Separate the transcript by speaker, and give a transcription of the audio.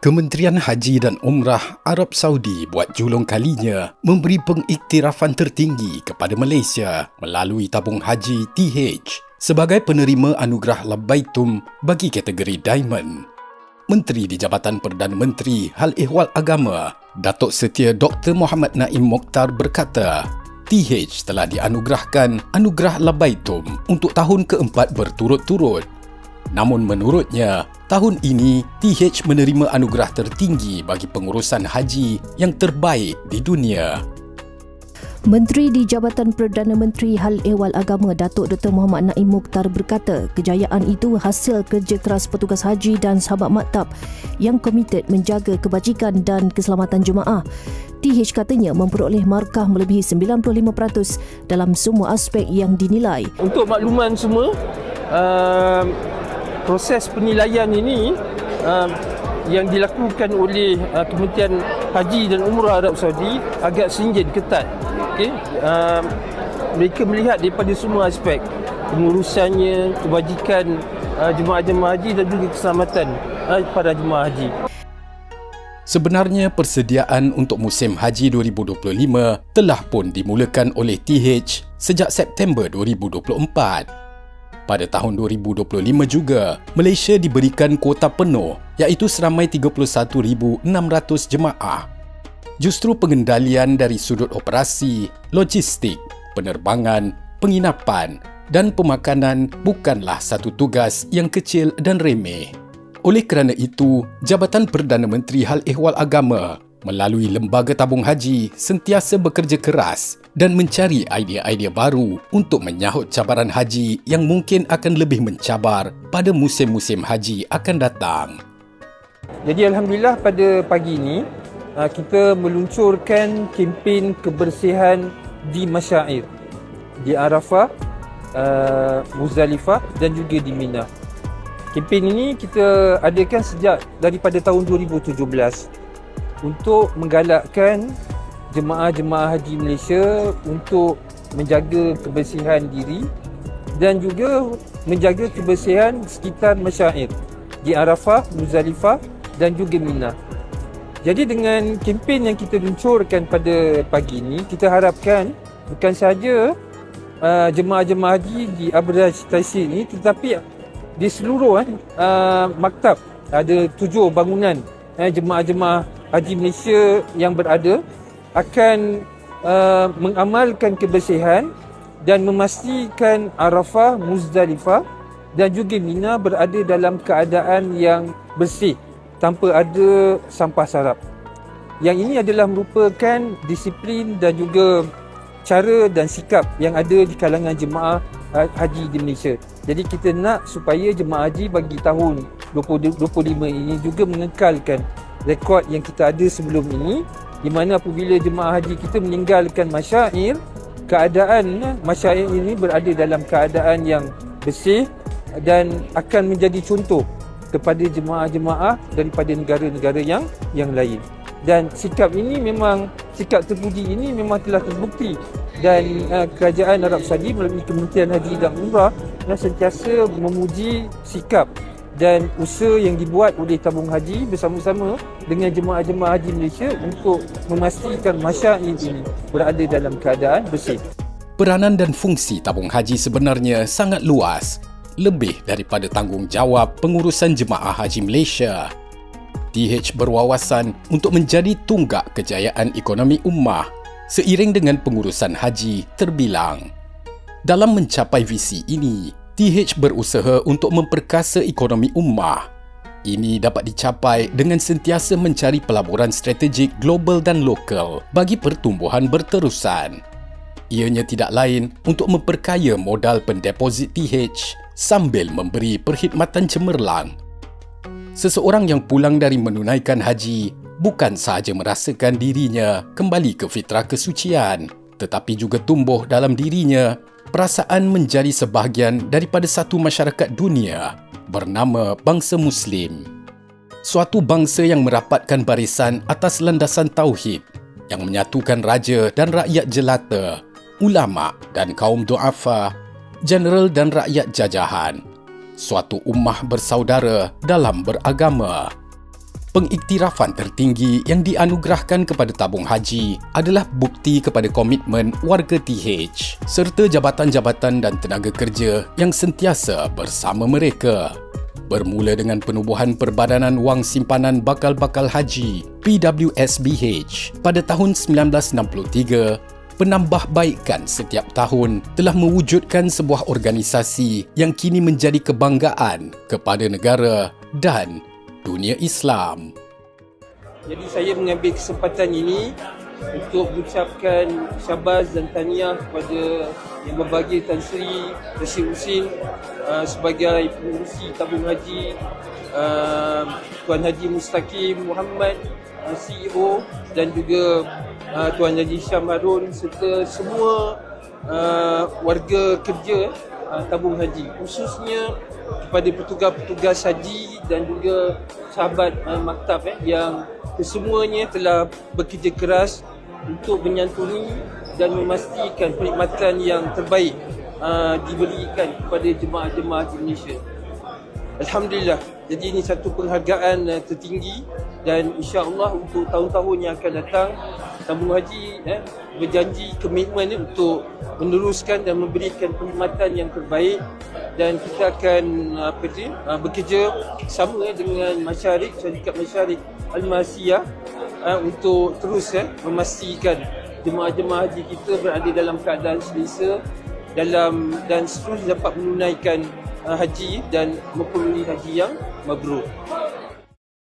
Speaker 1: Kementerian Haji dan Umrah Arab Saudi buat julung kalinya memberi pengiktirafan tertinggi kepada Malaysia melalui tabung haji TH sebagai penerima anugerah Labbaitum bagi kategori Diamond. Menteri di Jabatan Perdana Menteri Hal Ehwal Agama, Datuk Setia Dr. Muhammad Naim Mokhtar berkata, TH telah dianugerahkan anugerah Labbaitum untuk tahun keempat berturut-turut. Namun menurutnya, tahun ini TH menerima anugerah tertinggi bagi pengurusan haji yang terbaik di dunia.
Speaker 2: Menteri di Jabatan Perdana Menteri Hal Ehwal Agama Datuk Dr. Muhammad Naim Mukhtar berkata kejayaan itu hasil kerja keras petugas haji dan sahabat maktab yang komited menjaga kebajikan dan keselamatan jemaah. TH katanya memperoleh markah melebihi 95% dalam semua aspek yang dinilai.
Speaker 3: Untuk makluman semua, uh, proses penilaian ini uh, yang dilakukan oleh uh, Kementerian Haji dan Umrah Arab Saudi agak singgit ketat. Okay? Uh, mereka melihat daripada semua aspek pengurusannya, kebajikan uh, jemaah-jemaah haji dan juga keselamatan uh, para jemaah haji.
Speaker 1: Sebenarnya persediaan untuk musim haji 2025 telah pun dimulakan oleh TH sejak September 2024 pada tahun 2025 juga, Malaysia diberikan kuota penuh iaitu seramai 31,600 jemaah. Justru pengendalian dari sudut operasi, logistik, penerbangan, penginapan dan pemakanan bukanlah satu tugas yang kecil dan remeh. Oleh kerana itu, Jabatan Perdana Menteri Hal Ehwal Agama melalui Lembaga Tabung Haji sentiasa bekerja keras dan mencari idea-idea baru untuk menyahut cabaran haji yang mungkin akan lebih mencabar pada musim-musim haji akan datang.
Speaker 3: Jadi Alhamdulillah pada pagi ini uh, kita meluncurkan kempen kebersihan di Masyair di Arafah, uh, Muzdalifah dan juga di Mina. Kempen ini kita adakan sejak daripada tahun 2017 untuk menggalakkan jemaah-jemaah haji Malaysia untuk menjaga kebersihan diri dan juga menjaga kebersihan sekitar masyair di Arafah, Muzdalifah dan juga Mina. Jadi dengan kempen yang kita luncurkan pada pagi ini, kita harapkan bukan sahaja uh, jemaah-jemaah haji di Abraj Taisir ini tetapi di seluruh uh, maktab ada tujuh bangunan uh, jemaah-jemaah haji Malaysia yang berada akan uh, mengamalkan kebersihan dan memastikan Arafah, Muzdalifah dan juga Mina berada dalam keadaan yang bersih tanpa ada sampah sarap. Yang ini adalah merupakan disiplin dan juga cara dan sikap yang ada di kalangan jemaah uh, haji di Malaysia. Jadi kita nak supaya jemaah haji bagi tahun 2025 ini juga mengekalkan rekod yang kita ada sebelum ini di mana apabila jemaah haji kita meninggalkan masyair keadaan masyair ini berada dalam keadaan yang bersih dan akan menjadi contoh kepada jemaah-jemaah daripada negara-negara yang yang lain. Dan sikap ini memang sikap terpuji ini memang telah terbukti dan uh, kerajaan Arab Saudi melalui Kementerian Haji dan Umrah sentiasa memuji sikap dan usaha yang dibuat oleh tabung haji bersama-sama dengan jemaah-jemaah haji Malaysia untuk memastikan masyarakat ini berada dalam keadaan bersih.
Speaker 1: Peranan dan fungsi tabung haji sebenarnya sangat luas, lebih daripada tanggungjawab pengurusan jemaah haji Malaysia. TH berwawasan untuk menjadi tunggak kejayaan ekonomi ummah seiring dengan pengurusan haji terbilang. Dalam mencapai visi ini, TH berusaha untuk memperkasa ekonomi ummah. Ini dapat dicapai dengan sentiasa mencari pelaburan strategik global dan lokal bagi pertumbuhan berterusan. Ianya tidak lain untuk memperkaya modal pendeposit TH sambil memberi perkhidmatan cemerlang. Seseorang yang pulang dari menunaikan haji bukan sahaja merasakan dirinya kembali ke fitrah kesucian, tetapi juga tumbuh dalam dirinya perasaan menjadi sebahagian daripada satu masyarakat dunia bernama bangsa Muslim. Suatu bangsa yang merapatkan barisan atas landasan tauhid yang menyatukan raja dan rakyat jelata, ulama dan kaum duafa, general dan rakyat jajahan. Suatu ummah bersaudara dalam beragama. Pengiktirafan tertinggi yang dianugerahkan kepada tabung haji adalah bukti kepada komitmen warga TH serta jabatan-jabatan dan tenaga kerja yang sentiasa bersama mereka. Bermula dengan penubuhan Perbadanan Wang Simpanan Bakal-Bakal Haji PWSBH pada tahun 1963, penambahbaikan setiap tahun telah mewujudkan sebuah organisasi yang kini menjadi kebanggaan kepada negara dan dunia Islam.
Speaker 3: Jadi saya mengambil kesempatan ini untuk mengucapkan syabas dan tahniah kepada Yang Berbahagia Tan Sri Rashid Husin uh, sebagai pengurusi tabung haji uh, Tuan Haji Mustaqim Muhammad uh, CEO dan juga uh, Tuan Haji Syam Harun serta semua uh, warga kerja uh, tabung haji khususnya kepada petugas-petugas haji dan juga sahabat uh, maktab eh, yang kesemuanya telah bekerja keras untuk menyantuni dan memastikan perkhidmatan yang terbaik uh, diberikan kepada jemaah-jemaah haji Malaysia. Alhamdulillah. Jadi ini satu penghargaan uh, tertinggi dan insya-Allah untuk tahun-tahun yang akan datang tabung haji eh, berjanji komitmen eh, untuk meneruskan dan memberikan perkhidmatan yang terbaik dan kita akan apa tu uh, bekerja sama eh, dengan masyarakat syarikat masyarakat Al-Masiyah uh, untuk terus eh, memastikan jemaah-jemaah haji kita berada dalam keadaan selesa dalam dan seterusnya dapat menunaikan uh, haji dan memperoleh haji yang mabrur.